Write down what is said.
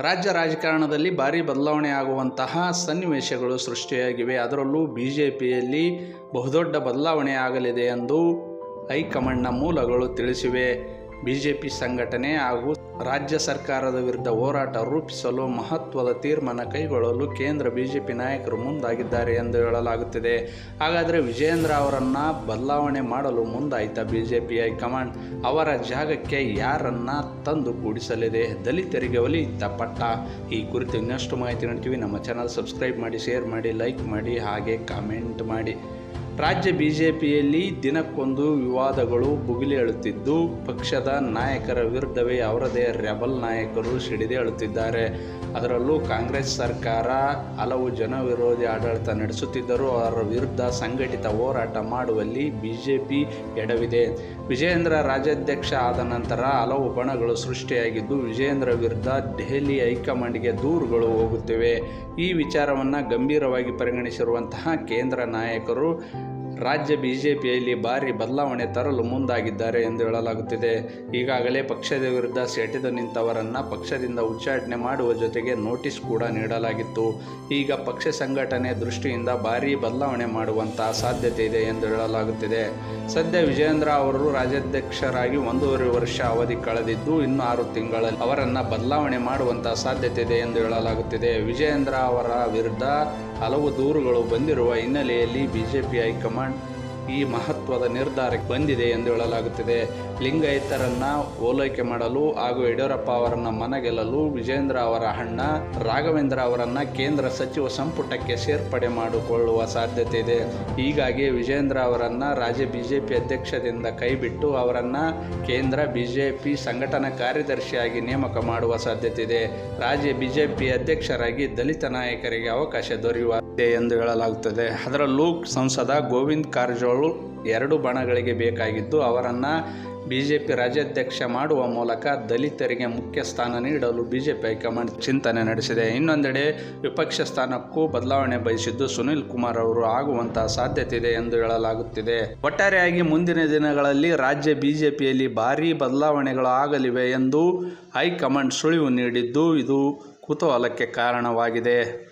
ರಾಜ್ಯ ರಾಜಕಾರಣದಲ್ಲಿ ಭಾರಿ ಬದಲಾವಣೆ ಆಗುವಂತಹ ಸನ್ನಿವೇಶಗಳು ಸೃಷ್ಟಿಯಾಗಿವೆ. ಅದರಲ್ಲೂ ಬಿ ಜೆ ಪಿಯಲ್ಲಿ ಬಹುದೊಡ್ಡ ಬದಲಾವಣೆ ಆಗಲಿದೆ ಎಂದು ಹೈಕಮಾಂಡ್ನ ಮೂಲಗಳು ತಿಳಿಸಿವೆ. ಬಿ ಜೆ ಪಿ ಸಂಘಟನೆ ಹಾಗೂ ರಾಜ್ಯ ಸರ್ಕಾರದ ವಿರುದ್ಧ ಹೋರಾಟ ರೂಪಿಸಲು ಮಹತ್ವದ ತೀರ್ಮಾನ ಕೈಗೊಳ್ಳಲು ಕೇಂದ್ರ ಬಿಜೆಪಿ ನಾಯಕರು ಮುಂದಾಗಿದ್ದಾರೆ ಎಂದು ಹೇಳಲಾಗುತ್ತಿದೆ. ಹಾಗಾದರೆ ವಿಜಯೇಂದ್ರ ಅವರನ್ನು ಬದಲಾವಣೆ ಮಾಡಲು ಮುಂದಾಯಿತ ಬಿಜೆಪಿ ಹೈಕಮಾಂಡ್? ಅವರ ಜಾಗಕ್ಕೆ ಯಾರನ್ನ ತಂದು ಕೂಡಿಸಲಿದೆ? ದಲಿತರಿಗೆ ಒಲಿಯಿತ ಪಟ್ಟ? ಈ ಕುರಿತು ಇನ್ನಷ್ಟು ಮಾಹಿತಿ ನೀಡ್ತೀವಿ. ನಮ್ಮ ಚಾನಲ್ ಸಬ್ಸ್ಕ್ರೈಬ್ ಮಾಡಿ, ಶೇರ್ ಮಾಡಿ, ಲೈಕ್ ಮಾಡಿ, ಹಾಗೆ ಕಾಮೆಂಟ್ ಮಾಡಿ. ರಾಜ್ಯ ಬಿಜೆಪಿಯಲ್ಲಿ ದಿನಕ್ಕೊಂದು ವಿವಾದಗಳು ಭುಗಿಲೇಳುತ್ತಿದ್ದು ಪಕ್ಷದ ನಾಯಕರ ವಿರುದ್ಧವೇ ಅವರದೇ ರೆಬಲ್ ನಾಯಕರು ಸಿಡಿದೇಳುತ್ತಿದ್ದಾರೆ ಅದರಲ್ಲೂ ಕಾಂಗ್ರೆಸ್ ಸರ್ಕಾರ ಹಲವು ಜನವಿರೋಧಿ ಆಡಳಿತ ನಡೆಸುತ್ತಿದ್ದರೂ, ಅವರ ವಿರುದ್ಧ ಸಂಘಟಿತ ಹೋರಾಟ ಮಾಡುವಲ್ಲಿ ಬಿಜೆಪಿ ಎಡವಿದೆ. ವಿಜಯೇಂದ್ರ ರಾಜ್ಯಾಧ್ಯಕ್ಷ ಆದ ನಂತರ ಹಲವು ಬಣಗಳು ಸೃಷ್ಟಿಯಾಗಿದ್ದು, ವಿಜಯೇಂದ್ರ ವಿರುದ್ಧ ದೆಹಲಿ ಹೈಕಮಾಂಡ್ಗೆ ದೂರುಗಳು ಹೋಗುತ್ತಿವೆ. ಈ ವಿಚಾರವನ್ನು ಗಂಭೀರವಾಗಿ ಪರಿಗಣಿಸಿರುವಂತಹ ಕೇಂದ್ರ ನಾಯಕರು ರಾಜ್ಯ ಬಿಜೆಪಿಯಲ್ಲಿ ಭಾರಿ ಬದಲಾವಣೆ ತರಲು ಮುಂದಾಗಿದ್ದಾರೆ ಎಂದು ಹೇಳಲಾಗುತ್ತಿದೆ. ಈಗಾಗಲೇ ಪಕ್ಷದ ವಿರುದ್ಧ ಸೆಟೆದು ನಿಂತವರನ್ನು ಪಕ್ಷದಿಂದ ಉಚ್ಚಾಟನೆ ಮಾಡುವ ಜೊತೆಗೆ ನೋಟಿಸ್ ಕೂಡ ನೀಡಲಾಗಿತ್ತು. ಈಗ ಪಕ್ಷ ಸಂಘಟನೆ ದೃಷ್ಟಿಯಿಂದ ಭಾರೀ ಬದಲಾವಣೆ ಮಾಡುವಂತಹ ಸಾಧ್ಯತೆ ಇದೆ ಎಂದು ಹೇಳಲಾಗುತ್ತಿದೆ. ಸದ್ಯ ವಿಜಯೇಂದ್ರ ಅವರು ರಾಜ್ಯಾಧ್ಯಕ್ಷರಾಗಿ ಒಂದೂವರೆ ವರ್ಷ ಅವಧಿ ಕಳೆದಿದ್ದು, ಇನ್ನು ಆರು ತಿಂಗಳಲ್ಲಿ ಅವರನ್ನು ಬದಲಾವಣೆ ಮಾಡುವಂತಹ ಸಾಧ್ಯತೆ ಇದೆ ಎಂದು ಹೇಳಲಾಗುತ್ತಿದೆ. ವಿಜಯೇಂದ್ರ ಅವರ ವಿರುದ್ಧ ಹಲವು ದೂರುಗಳು ಬಂದಿರುವ ಹಿನ್ನೆಲೆಯಲ್ಲಿ ಬಿಜೆಪಿ ಹೈಕಮಾಂಡ್ one. ಈ ಮಹತ್ವದ ನಿರ್ಧಾರಕ್ಕೆ ಬಂದಿದೆ ಎಂದು ಹೇಳಲಾಗುತ್ತಿದೆ. ಲಿಂಗಾಯತರನ್ನ ಓಲೈಕೆ ಮಾಡಲು ಹಾಗೂ ಯಡಿಯೂರಪ್ಪ ಅವರನ್ನ ಮನಗೆಲ್ಲಲು ವಿಜೇಂದ್ರ ಅವರ ಅಣ್ಣ, ರಾಘವೇಂದ್ರ ಅವರನ್ನ ಕೇಂದ್ರ ಸಚಿವ ಸಂಪುಟಕ್ಕೆ ಸೇರ್ಪಡೆ ಮಾಡಿಕೊಳ್ಳುವ ಸಾಧ್ಯತೆ ಇದೆ. ಹೀಗಾಗಿ ವಿಜೇಂದ್ರ ಅವರನ್ನ ರಾಜ್ಯ ಬಿಜೆಪಿ ಅಧ್ಯಕ್ಷದಿಂದ ಕೈಬಿಟ್ಟು ಅವರನ್ನ ಕೇಂದ್ರ ಬಿಜೆಪಿ ಸಂಘಟನಾ ಕಾರ್ಯದರ್ಶಿಯಾಗಿ ನೇಮಕ ಮಾಡುವ ಸಾಧ್ಯತೆ ಇದೆ. ರಾಜ್ಯ ಬಿಜೆಪಿ ಅಧ್ಯಕ್ಷರಾಗಿ ದಲಿತ ನಾಯಕರಿಗೆ ಅವಕಾಶ ದೊರೆಯುವಂತೆ ಎಂದು ಹೇಳಲಾಗುತ್ತದೆ. ಅದರಲ್ಲೂ ಸಂಸದ ಗೋವಿಂದ್ ಕಾರಜೋಳು ಎರಡು ಬಣಗಳಿಗೆ ಬೇಕಾಗಿದ್ದು ಅವರನ್ನು ಬಿಜೆಪಿ ರಾಜ್ಯಾಧ್ಯಕ್ಷ ಮಾಡುವ ಮೂಲಕ ದಲಿತರಿಗೆ ಮುಖ್ಯ ಸ್ಥಾನ ನೀಡಲು ಬಿಜೆಪಿ ಹೈಕಮಾಂಡ್ ಚಿಂತನೆ ನಡೆಸಿದೆ. ಇನ್ನೊಂದೆಡೆ ವಿಪಕ್ಷ ಸ್ಥಾನಕ್ಕೂ ಬದಲಾವಣೆ ಬಯಸಿದ್ದು ಸುನಿಲ್ ಕುಮಾರ್ ಅವರು ಆಗುವಂತಹ ಸಾಧ್ಯತೆ ಇದೆ ಎಂದು ಹೇಳಲಾಗುತ್ತಿದೆ. ಒಟ್ಟಾರೆಯಾಗಿ ಮುಂದಿನ ದಿನಗಳಲ್ಲಿ ರಾಜ್ಯ ಬಿಜೆಪಿಯಲ್ಲಿ ಭಾರೀ ಬದಲಾವಣೆಗಳು ಆಗಲಿವೆ ಎಂದು ಹೈಕಮಾಂಡ್ ಸುಳಿವು ನೀಡಿದ್ದು ಇದು ಕುತೂಹಲಕ್ಕೆ ಕಾರಣವಾಗಿದೆ.